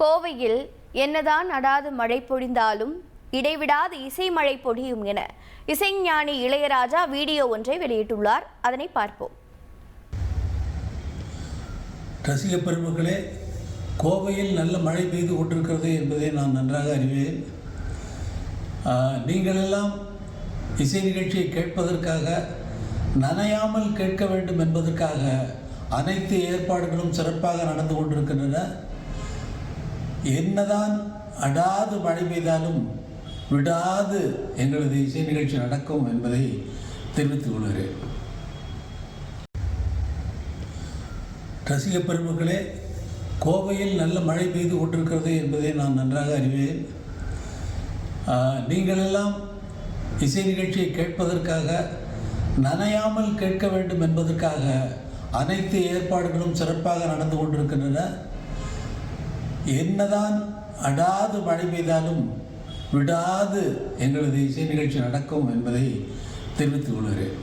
கோவையில் என்னதான் அடாது மழை பொழிந்தாலும் இடைவிடாது இசை மழை பொழியும் என இசைஞானி இளையராஜா வீடியோ ஒன்றை வெளியிட்டுள்ளார். அதனை பார்ப்போம். ரசிக பெருமக்களே கோவையில் நல்ல மழை பெய்து கொண்டிருக்கிறது என்பதை நான் நன்றாக அறிவேன். நீங்களெல்லாம் இசை நிகழ்ச்சியை கேட்பதற்காக நனையாமல் கேட்க வேண்டும் என்பதற்காக அனைத்து ஏற்பாடுகளும் சிறப்பாக நடந்து கொண்டிருக்கின்றன. என்னதான் அடாது மழை பெய்தாலும் விடாது எங்களது இசை நிகழ்ச்சி நடக்கும் என்பதை தெரிவித்துக் கொள்கிறேன். ரசிக பெருமக்களே கோவையில் நல்ல மழை பெய்து கொண்டிருக்கிறது என்பதை நான் நன்றாக அறிவேன். நீங்களெல்லாம் இசை நிகழ்ச்சியை கேட்பதற்காக நனையாமல் கேட்க வேண்டும் என்பதற்காக அனைத்து ஏற்பாடுகளும் சிறப்பாக நடந்து கொண்டிருக்கின்றன. என்னதான் அடாது மழை பெய்தாலும் விடாது எங்களது இசை நிகழ்ச்சி நடக்கும் என்பதை தெரிவித்துக் கொள்கிறேன்.